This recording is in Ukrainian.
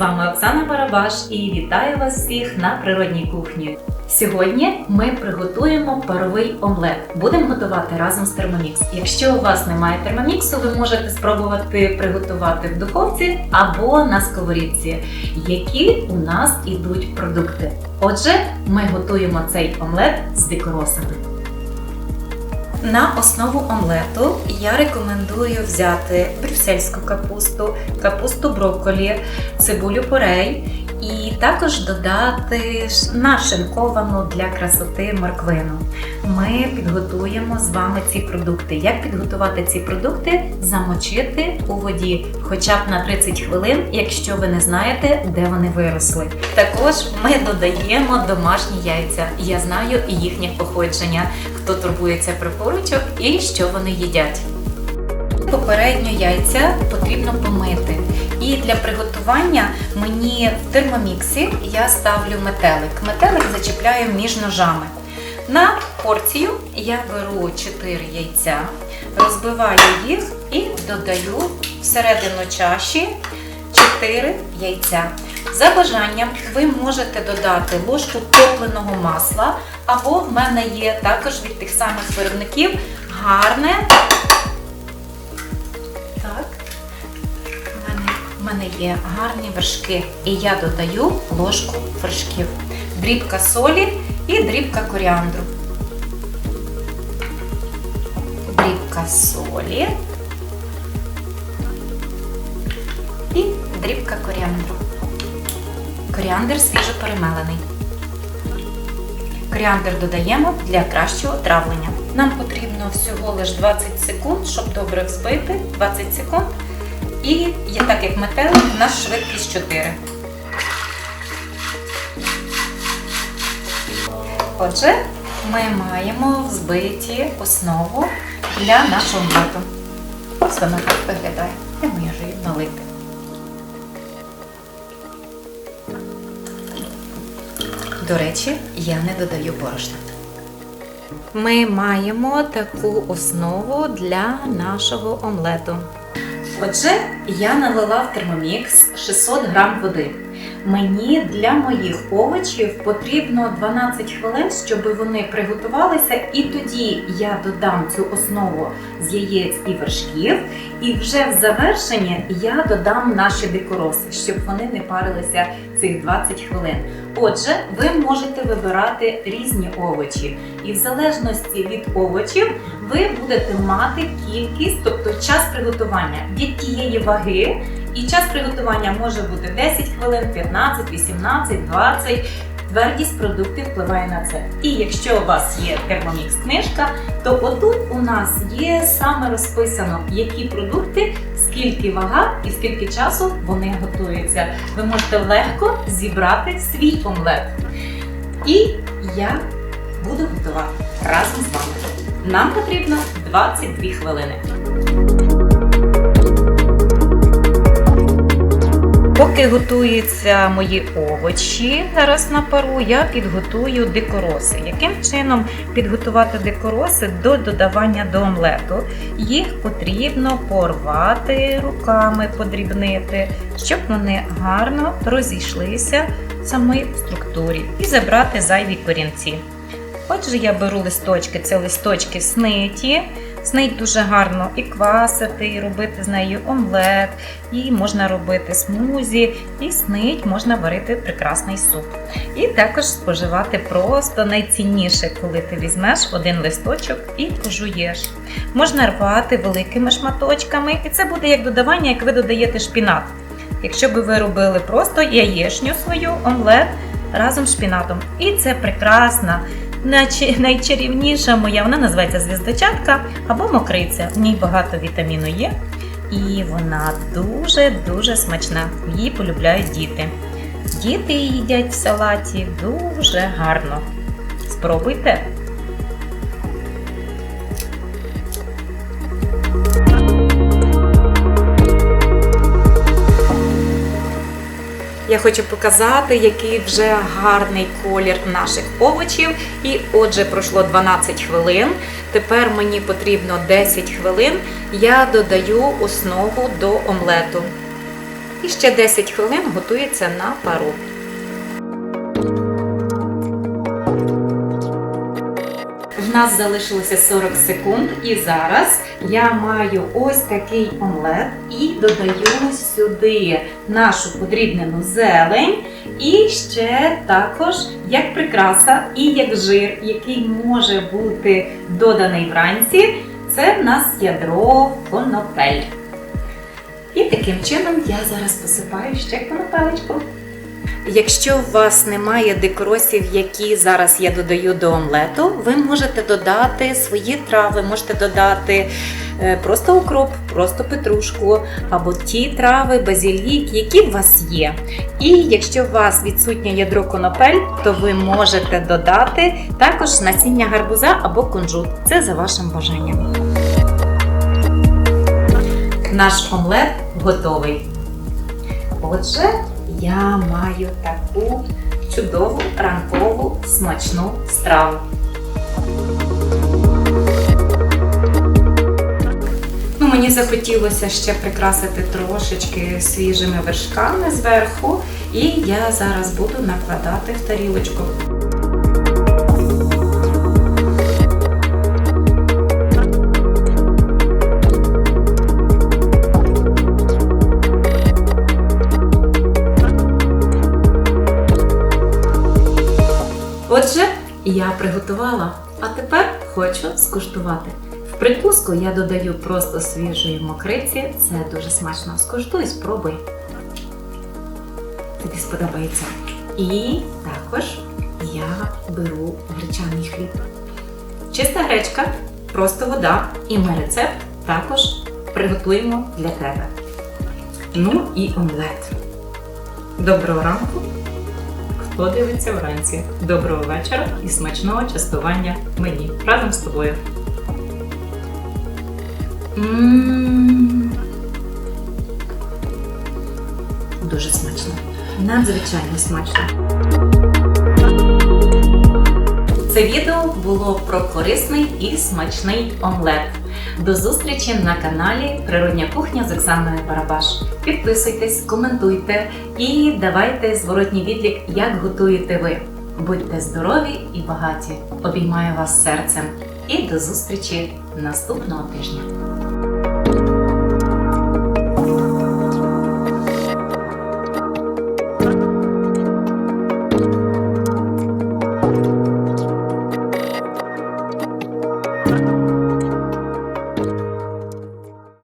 вами Оксана Барабаш і вітаю вас всіх на природній кухні. Сьогодні ми приготуємо паровий омлет. Будемо готувати разом з термомікс. Якщо у вас немає термоміксу, ви можете спробувати приготувати в духовці або на сковорідці, які у нас ідуть продукти. Отже, ми готуємо цей омлет з дикоросами. На основу омлету я рекомендую взяти брюссельську капусту, капусту брокколі, цибулю порей і також додати нашинковану для красоти морквину. Ми підготуємо з вами ці продукти. Як підготувати ці продукти? Замочити у воді хоча б на 30 хвилин, якщо ви не знаєте, де вони виросли. Також ми додаємо домашні яйця. Я знаю їхнє походження, хто турбується про курочок і що вони їдять. Попередньо яйця потрібно помити. І для приготування мені в термоміксі я ставлю метелик. Метелик зачіпляю між ножами. На порцію я беру 4 яйця, розбиваю їх і додаю всередину чаші 4 яйця. За бажанням ви можете додати ложку топленого масла, або в мене є також від тих самих виробників гарне. Мене, є гарні вершки, і я додаю ложку вершків, дрібка солі і дрібка коріандру. Дрібка солі і дрібка коріандру. Коріандр свіжо перемелений. Коріандр додаємо для кращого травлення. Нам потрібно всього лише 20 секунд, щоб добре взбити. 20 секунд. І є так як метелик, у нас швидкість 4. Отже, ми маємо взбиті основу для нашого омлету. Ось вона так виглядає. Я можу її налити. До речі, я не додаю борошна. Ми маємо таку основу для нашого омлету. Отже, я налила в термомікс 600 грам води. Мені для моїх овочів потрібно 12 хвилин, щоб вони приготувалися, і тоді я додам цю основу з яєць і вершків, і вже в завершенні я додам наші дикороси, щоб вони не парилися цих 20 хвилин. Отже, ви можете вибирати різні овочі, і в залежності від овочів ви будете мати кількість, тобто час приготування від тієї ваги. І час приготування може бути 10 хвилин, 15, 18, 20. Твердість продуктів впливає на це. І якщо у вас є термомікс книжка, то отут у нас є саме розписано, які продукти, скільки вага і скільки часу вони готуються. Ви можете легко зібрати свій омлет. І я буду готувати разом з вами. Нам потрібно 22 хвилини. Поки готуються мої овочі зараз на пару, я підготую дикороси. Яким чином підготувати дикороси до додавання до омлету? Їх потрібно порвати руками, подрібнити, щоб вони гарно розійшлися в самій структурі і забрати зайві корінці. Отже, я беру листочки, це листочки сниті. Снить дуже гарно і квасити, і робити з нею омлет, і можна робити смузі, і снить можна варити прекрасний суп. І також споживати просто найцінніше, коли ти візьмеш один листочок і пожуєш. Можна рвати великими шматочками, і це буде як додавання, як ви додаєте шпінат. Якщо би ви робили просто яєчню свою омлет разом з шпінатом. І це прекрасна найчарівніша моя, вона називається звіздочатка або мокриця. В ній багато вітаміну Є, і вона дуже-дуже смачна. Її полюбляють діти. Діти їдять в салаті дуже гарно. Спробуйте. Я хочу показати, який вже гарний колір наших овочів. І отже, пройшло 12 хвилин. Тепер мені потрібно 10 хвилин. Я додаю основу до омлету. І ще 10 хвилин готується на пару. В нас залишилося 40 секунд, і зараз я маю ось такий омлет і додаю сюди нашу подрібнену зелень, і ще також як прикраса і як жир, який може бути доданий вранці. Це в нас ядро конопель. І таким чином я зараз посипаю ще конопелечку. Якщо у вас немає декоросів, які зараз я додаю до омлету, ви можете додати свої трави, можете додати е, просто укроп, просто петрушку або ті трави, базілік, які у вас є. І якщо у вас відсутнє ядро конопель, то ви можете додати також насіння гарбуза або кунжут. Це за вашим бажанням. Наш омлет готовий. Отже, я маю таку чудову ранкову смачну страву. Ну, мені захотілося ще прикрасити трошечки свіжими вершками зверху, і я зараз буду накладати в тарілочку. Я приготувала, а тепер хочу скуштувати. В прикуску я додаю просто свіжої мокриці. Це дуже смачно. Скуштуй, спробуй. Тобі сподобається. І також я беру гречаний хліб. Чиста гречка, просто вода. І ми рецепт також приготуємо для тебе. Ну і омлет. Доброго ранку! Хто дивиться вранці? Доброго вечора і смачного частування мені разом з тобою. Дуже смачно. Надзвичайно смачно. Це відео було про корисний і смачний омлет. До зустрічі на каналі Природня кухня з Оксаною Барабаш. Підписуйтесь, коментуйте і давайте зворотній відлік, як готуєте ви. Будьте здорові і багаті! Обіймаю вас серцем і до зустрічі наступного тижня!